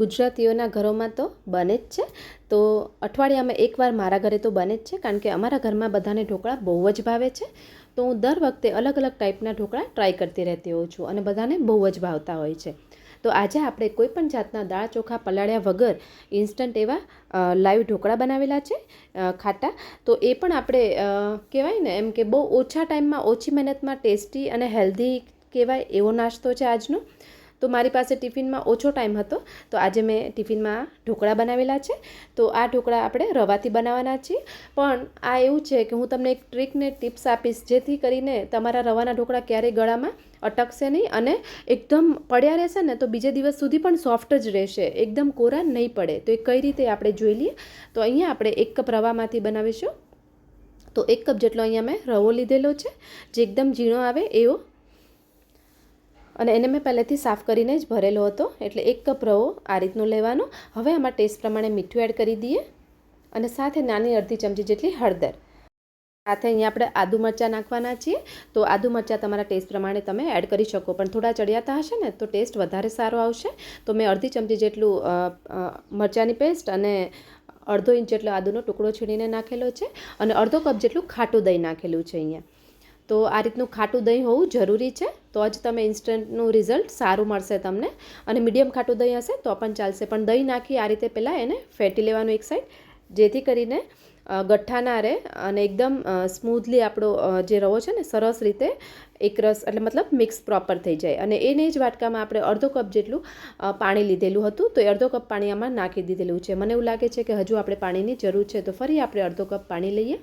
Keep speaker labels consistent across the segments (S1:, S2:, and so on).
S1: ગુજરાતીઓના ઘરોમાં તો બને જ છે. તો અઠવાડિયામાં એકવાર મારા ઘરે તો બને જ છે, કારણ કે અમારા ઘરમાં બધાને ઢોકળા બહુ જ ભાવે છે. તો હું દર વખતે અલગ અલગ ટાઈપના ઢોકળા ટ્રાય કરતી રહેતી હોઉં છું અને બધાને બહુ જ ભાવતા હોય છે. તો આજે આપણે કોઈપણ જાતના દાળ ચોખા પલાળ્યા વગર ઇન્સ્ટન્ટ એવા લાઈવ ઢોકળા બનાવેલા છે ખાટા. તો એ પણ આપણે કહેવાય ને એમ કે બહુ ઓછા ટાઈમમાં, ઓછી મહેનતમાં ટેસ્ટી અને હેલ્ધી કહેવાય એવો નાસ્તો છે આજનો. તો મારી પાસે ટિફિનમાં ઓછો ટાઈમ હતો. તો આજે મેં ટિફિનમાં ઢોકળા બનાવેલા છે. તો આ ઢોકળા આપણે રવાથી બનાવવાના છીએ. પણ આ એવું છે કે હું તમને એક ટ્રીક ને ટિપ્સ આપીશ જેથી કરીને તમારા રવાના ઢોકળા ક્યારેય ગળામાં અટકશે નહીં અને એકદમ પડ્યા રહેશે ને તો બીજે દિવસ સુધી પણ સોફ્ટ જ રહેશે. એકદમ કોરા નહીં પડે. તો એ કઈ રીતે આપણે જોઈ લઈએ? તો અહીંયા આપણે એક કપ રવામાંથી બનાવીશું. તો એક કપ જેટલો અહીંયા મેં રવો લીધેલો છે. જે એકદમ ઝીણો આવે એવો અને એને મેં પહેલેથી સાફ કરીને જ ભરેલો હતો, એટલે એક કપ રવો આ રીતનો લેવાનો. હવે આમાં ટેસ્ટ પ્રમાણે મીઠું એડ કરી દઈએ અને સાથે નાની અડધી ચમચી જેટલી હળદર. સાથે અહીંયા આપણે આદુ મરચાં નાખવાના છીએ, તો આદુ મરચાં તમારા ટેસ્ટ પ્રમાણે તમે એડ કરી શકો, પણ થોડા ચડિયાતા હશે ને, તો ટેસ્ટ વધારે સારો આવશે. તો મેં અડધી ચમચી જેટલું મરચાંની પેસ્ટ અને અડધો ઇંચ જેટલો આદુનો ટુકડો છીણીને નાખેલો છે અને અડધો કપ જેટલું ખાટું દહીં નાખેલું છે અહીંયા. તો આ રીતનું ખાટું દહીં હોવું જરૂરી છે. તો જ તમે ઇન્સ્ટન્ટનું રિઝલ્ટ સારું મળશે તમને. અને મીડિયમ ખાટું દહીં હશે તો પણ ચાલશે. પણ દહીં નાખી આ રીતે પહેલાં એને ફેટી લેવાનું એક સાઈડ જેથી કરીને ગઠ્ઠાના રહે અને એકદમ સ્મૂથલી આપણો જે રવો છે ને, સરસ રીતે એકરસ એટલે મતલબ મિક્સ પ્રોપર થઈ જાય. અને એને જ વાટકામાં આપણે અડધો કપ જેટલું પાણી લીધેલું હતું તો એ અડધો કપ પાણી આમાં નાખી દીધેલું છે. મને એવું લાગે છે કે હજુ આપણે પાણીની જરૂર છે તો ફરી આપણે અડધો કપ પાણી લઈએ.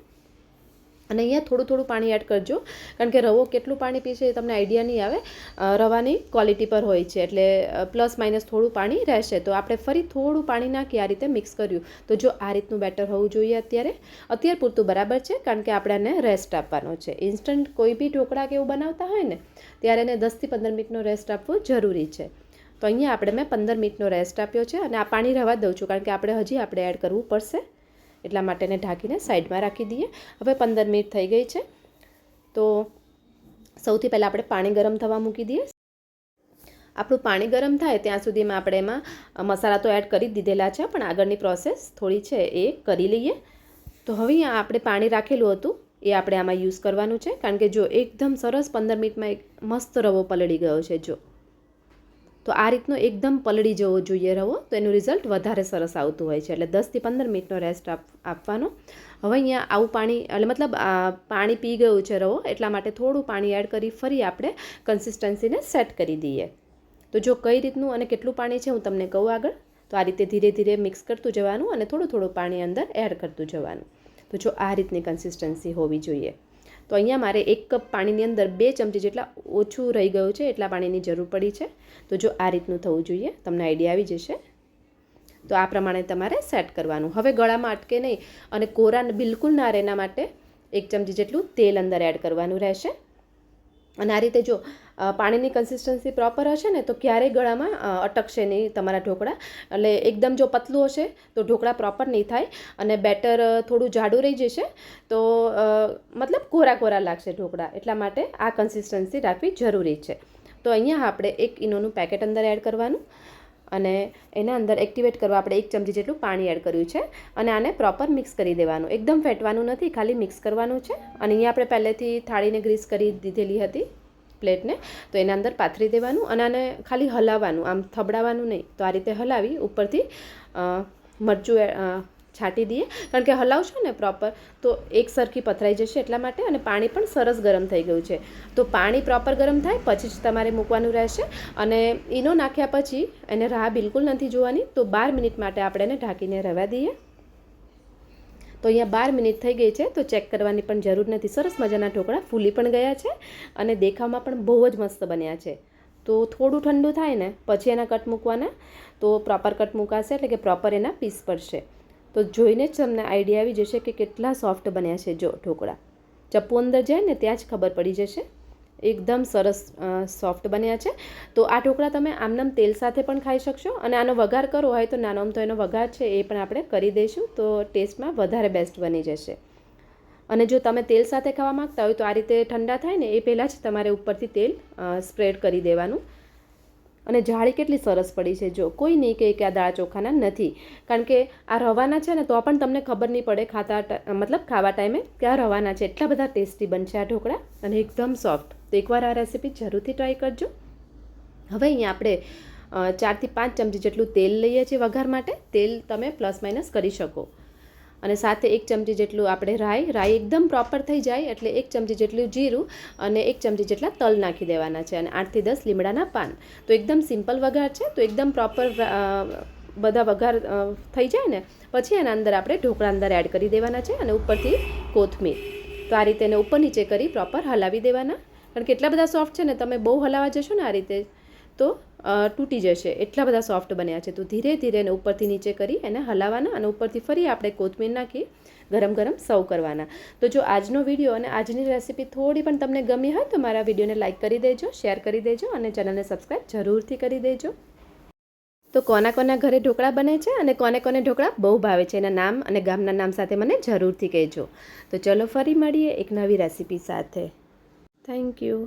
S1: અને અહીંયા થોડું થોડું પાણી એડ કરજો, કારણ કે રવો કેટલું પાણી પીશે એ તમને આઈડિયા નહીં આવે. રવાની ક્વોલિટી પર હોય છે, એટલે પ્લસ માઇનસ થોડું પાણી રહેશે. તો આપણે ફરી થોડું પાણી નાખી આ રીતે મિક્સ કર્યું. તો જો આ રીતનું બેટર હોવું જોઈએ અત્યારે. અત્યારે પૂરતું બરાબર છે, કારણ કે આપણે એને રેસ્ટ આપવાનો છે. ઇન્સ્ટન્ટ કોઈ બી ઢોકળા કે એવું બનાવતા હોય ને, ત્યારે એને દસથી પંદર મિનિટનો રેસ્ટ આપવો જરૂરી છે. તો અહીંયા આપણે મેં પંદર મિનિટનો રેસ્ટ આપ્યો છે, અને આ પાણી રહેવા દઉં છું, કારણ કે આપણે હજી આપણે એડ કરવું પડશે. એટલા માટે એને ઢાંકીને સાઈડમાં રાખી દઈએ. હવે પંદર મિનિટ થઈ ગઈ છે. તો સૌથી પહેલાં આપણે પાણી ગરમ થવા મૂકી દઈએ. આપણું પાણી ગરમ થાય ત્યાં સુધીમાં આપણે એમાં મસાલા તો એડ કરી દીધેલા છે, પણ આગળની પ્રોસેસ થોડી છે એ કરી લઈએ. તો હવે આપણે પાણી રાખેલું હતું, એ આપણે આમાં યુઝ કરવાનું છે. કારણ કે જો એકદમ સરસ પંદર મિનિટમાં એક મસ્ત રવો પલળી ગયો છે, જો. તો આ રીતનો એકદમ પલળી જવો જોઈએ રવો, તો એનું રિઝલ્ટ વધારે સરસ આવતું હોય છે. એટલે દસથી પંદર મિનિટનો રેસ્ટ આપ, આપવાનો. હવે અહીંયા આવું પાણી, એટલે મતલબ પાણી પી ગયું છે રવો, એટલા માટે થોડું પાણી એડ કરી ફરી આપણે કન્સિસ્ટન્સીને સેટ કરી દઈએ. તો જો કઈ રીતનું અને કેટલું પાણી છે હું તમને કહું આગળ. તો આ રીતે ધીરે ધીરે મિક્સ કરતું જવાનું અને થોડું થોડું પાણી અંદર એડ કરતું જવાનું. તો જો આ રીતની કન્સિસ્ટન્સી હોવી જોઈએ. તો અહીંયા મારે એક કપ પાણીની અંદર બે ચમચી જેટલા ઓછું રહી ગયું છે, એટલા પાણીની જરૂર પડી છે. તો જો આ રીતનું થવું જોઈએ, તમને આઈડિયા આવી જશે. તો આ પ્રમાણે તમારે સેટ કરવાનું. હવે ગળામાં અટકે નહીં અને કોરા બિલકુલ ના રહે માટે એક ચમચી જેટલું તેલ અંદર એડ કરવાનું રહેશે. અને આ રીતે જો પાણીની કન્સિસ્ટન્સી પ્રોપર હશે ને, તો ક્યારેય ગળામાં અટકશે નહીં તમારા ઢોકળા. એટલે એકદમ જો પતલું હશે, તો ઢોકળા પ્રોપર નહીં થાય અને બેટર થોડું જાડું રહી જશે. તો મતલબ કોરા કોરા લાગશે ઢોકળા. એટલા માટે આ કન્સિસ્ટન્સી રાખવી જરૂરી છે. તો અહીંયા આપણે એક ઇનોનું પેકેટ અંદર એડ કરવાનું. અને એના અંદર એક્ટિવેટ કરવા આપણે એક ચમચી જેટલું પાણી એડ કર્યું છે અને આને પ્રોપર મિક્સ કરી દેવાનું. એકદમ ફેટવાનું નથી, ખાલી મિક્સ કરવાનું છે. અને અહીંયા આપણે પહેલેથી થાળીને ગ્રીસ કરી દીધેલી હતી પ્લેટને, તો એના અંદર પાથરી દેવાનું અને આને ખાલી હલાવવાનું, આમ થબડાવવાનું નહીં. તો આ રીતે હલાવી ઉપરથી મરચું છાંટી દઈએ. કારણ કે હલાવશો ને પ્રોપર તો એક સરખી પથરાઈ જશે એટલા માટે અને પાણી પણ સરસ ગરમ થઈ ગયું છે. તો પાણી પ્રોપર ગરમ થાય, પછી જ તમારે મૂકવાનું રહેશે. અને ઈનો નાખ્યા પછી એને રાહ બિલકુલ નથી જોવાની, તો બાર મિનિટ માટે આપણે એને ઢાંકીને રહેવા દઈએ. તો અહીંયા બાર મિનિટ થઈ ગઈ છે, તો ચેક કરવાની પણ જરૂર નથી. સરસ મજાના ઢોકળા ફૂલી પણ ગયા છે અને દેખાવમાં પણ બહુ જ મસ્ત બન્યા છે. તો થોડું ઠંડુ થાય ને, પછી એના કટ મૂકવાના. તો પ્રોપર કટ મૂકાશે એટલે કે પ્રોપર એના પીસ પડશે. તો જોઈને જ તમને આઈડિયા આવી જશે કે કેટલા સોફ્ટ બન્યા છે જો ઢોકળા. ચપ્પુ અંદર જાય ને ત્યાં જ ખબર પડી જશે. એકદમ સરસ સોફ્ટ બન્યા છે. તો આ ઢોકળા તમે આમનામ તેલ સાથે પણ ખાઈ શકશો અને આનો વઘાર કરવો હોય તો નાનો આમ તો એનો વઘાર છે એ પણ આપણે કરી દઈશું તો ટેસ્ટમાં વધારે બેસ્ટ બની જશે. અને જો તમે તેલ સાથે ખાવા માંગતા હોય તો આ રીતે ઠંડા થાય ને એ પહેલાં જ તમારે ઉપરથી તેલ સ્પ્રેડ કરી દેવાનું. અને જાળી કેટલી સરસ પડી છે. જો કોઈ નહીં કહે કે આ દાળ ચોખાના નથી. કારણ કે આ રવાના છે ને, તો પણ તમને ખબર નહીં પડે ખાતા મતલબ ખાવા ટાઈમે કે આ રવાના છે. એટલા બધા ટેસ્ટી બનશે આ ઢોકળા અને એકદમ સોફ્ટ. તો એકવાર આ રેસીપી જરૂરથી ટ્રાય કરજો. હવે અહીંયા આપણે ચારથી પાંચ ચમચી જેટલું તેલ લઈએ છીએ વઘાર માટે. તેલ તમે પ્લસ માઇનસ કરી શકો. અને સાથે એક ચમચી જેટલું આપણે રાઈ રાઈ એકદમ પ્રોપર થઈ જાય એટલે એક ચમચી જેટલું જીરું અને એક ચમચી જેટલા તલ નાખી દેવાના છે અને આઠથી દસ લીમડાના પાન. તો એકદમ સિમ્પલ વઘાર છે, તો એકદમ પ્રોપર બધા વઘાર થઈ જાય ને, પછી એના અંદર આપણે ઢોકળા અંદર એડ કરી દેવાના છે અને ઉપરથી કોથમીર. તો આ રીતે એને ઉપર નીચે કરી પ્રોપર હલાવી દેવાના. કારણ કે એટલા બધા સોફ્ટ છે ને, તમે બહુ હલાવવા જશો ને આ રીતે, તો તૂટી જશે. એટલા બધા સોફ્ટ બન્યા છે. તો ધીરે ધીરે એને ઉપરથી નીચે કરી એને હલાવવાના અને ઉપરથી ફરી આપણે કોથમીર નાખી ગરમ ગરમ સર્વ કરવાના. તો જો આજનો વીડિયો અને આજની રેસીપી થોડી પણ તમને ગમી હોય તો મારા વિડીયોને લાઇક કરી દેજો, શેર કરી દેજો અને ચેનલને સબસ્ક્રાઈબ જરૂરથી કરી દેજો. તો કોના કોના ઘરે ઢોકળા બને છે અને કોને કોને ઢોકળા બહુ ભાવે છે એના નામ અને ગામના નામ સાથે મને જરૂરથી કહેજો. તો ચલો ફરી મળીએ એક નવી રેસીપી સાથે. Thank you